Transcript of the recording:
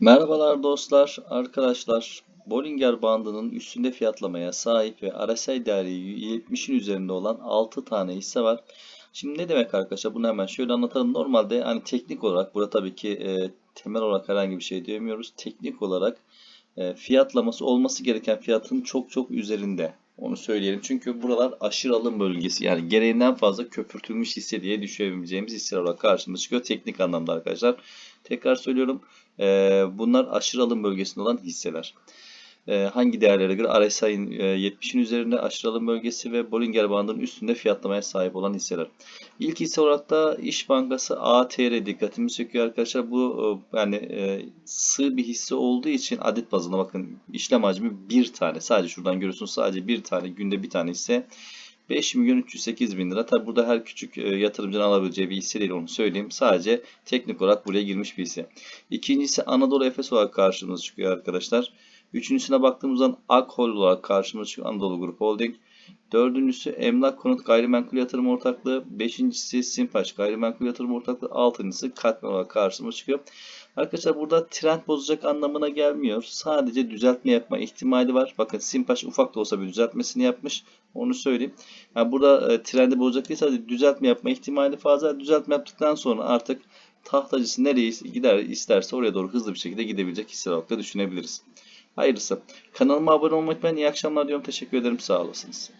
Merhabalar dostlar, arkadaşlar. Bollinger bandının üstünde fiyatlamaya sahip ve RSI değeri 70'in üzerinde olan 6 tane hisse var. Şimdi ne demek arkadaşlar? Bunu hemen şöyle anlatalım. Normalde hani teknik olarak burada tabii ki e, temel olarak herhangi bir şey diyemiyoruz. Teknik olarak e, fiyatlaması olması gereken fiyatın çok çok üzerinde. Onu söyleyelim. Çünkü buralar aşırı alım bölgesi. Yani gereğinden fazla köpürtülmüş hisse diye düşünebileceğimiz hisseler olarak karşımıza çıkıyor. Teknik anlamda arkadaşlar. Tekrar söylüyorum. e, bunlar aşırı alım bölgesinde olan hisseler. E, hangi değerlere göre? RSI'nin e, 70'in üzerinde aşırı alım bölgesi ve Bollinger bandının üstünde fiyatlamaya sahip olan hisseler. İlk hisse olarak da İş Bankası ATR dikkatimi çekiyor arkadaşlar. Bu e, yani e, sığ bir hisse olduğu için adet bazında bakın işlem hacmi bir tane. Sadece şuradan görüyorsunuz sadece bir tane günde bir tane hisse. 5 milyon 308 bin lira. Tabi burada her küçük e, yatırımcının alabileceği bir hisse değil onu söyleyeyim. Sadece teknik olarak buraya girmiş bir hisse. İkincisi Anadolu Efes olarak karşımıza çıkıyor arkadaşlar. Üçüncüsüne baktığımız zaman Akhol olarak karşımıza çıkıyor Anadolu Grup Holding. Dördüncüsü Emlak Konut Gayrimenkul Yatırım Ortaklığı. Beşincisi Simpaş Gayrimenkul Yatırım Ortaklığı. Altıncısı Katman olarak karşımıza çıkıyor. Arkadaşlar burada trend bozacak anlamına gelmiyor. Sadece düzeltme yapma ihtimali var. Bakın Simpaş ufak da olsa bir düzeltmesini yapmış. Onu söyleyeyim. Yani burada e, trendi bozacak değil sadece düzeltme yapma ihtimali fazla. Düzeltme yaptıktan sonra artık tahtacısı nereye gider isterse oraya doğru hızlı bir şekilde gidebilecek hisseler olarak da düşünebiliriz. Hayırlısı. Kanalıma abone olmayı unutmayın. İyi akşamlar diyorum. Teşekkür ederim. Sağ olasınız.